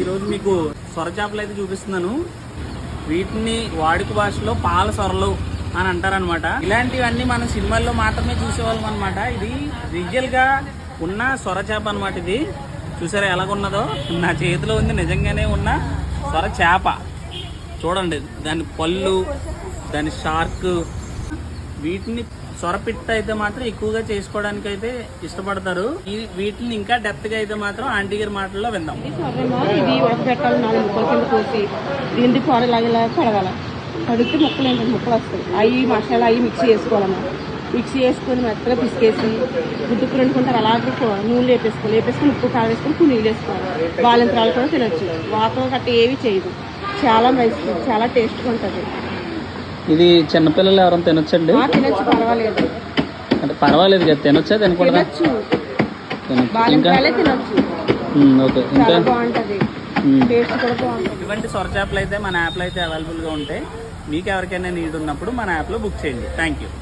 ఈరోజు మీకు సొర చేపలు అయితే చూపిస్తున్నాను. వీటిని వాడుక భాషలో పాల సొరలు అని అంటారనమాట ఇలాంటివన్నీ మనం సినిమాల్లో మాత్రమే చూసేవాళ్ళం అనమాట ఇది రియల్గా ఉన్న సొర చేప అనమాట ఇది. చూసారా ఎలాగున్నదో? నా చేతిలో ఉంది నిజంగానే ఉన్న సొర చేప. చూడండి దాని పళ్ళు దాని షార్క్ వీటిని సొరపిట్ట అయితే మాత్రం ఎక్కువగా చేసుకోవడానికి అయితే ఇష్టపడతారు. ఈ వీటిని ఇంకా డెప్త్గా అయితే మాత్రం ఆంటీ గారి మాటల్లో విందాం. ఇది ఉడకబెట్టాలి నాలుగు ముక్కల కింద కోసి దీన్ని పొర ఇలాగ కడిగితే ముక్కలు ఏంటంటే ముక్కలు వస్తాయి. అవి మసాలా అవి మిక్సీ చేసుకోవాలమ్మా. మిక్సీ చేసుకొని మెత్తగా పిసికేసి గుడ్డుకు రెండుకుంటారు అలాగే కూ- నూనె వేపేసుకోవాలి వేపేసుకొని ఉప్పు కారం వేసుకొని కొన్ని వేసుకోవాలి. బాలింతరాలు కూడా తినొచ్చు. వాతం గట్ట ఏవి చేయదు. చాలా మంచిది చాలా టేస్ట్గా ఉంటుంది. ఇది చిన్నపిల్లలు ఎవరైనా తినొచ్చండి? తినొచ్చు పర్వాలేదు. అంటే పర్వాలేదు కదా తినొచ్చా తినకూడదా? ఇంకా? ఓకే. ఇంకా? ఇటువంటి సొర చేపలు అయితే మన యాప్లో అయితే అవైలబుల్గా ఉంటాయి మీకు ఎవరికైనా నీడ్ ఉన్నప్పుడు మన యాప్లో బుక్ చేయండి. Thank you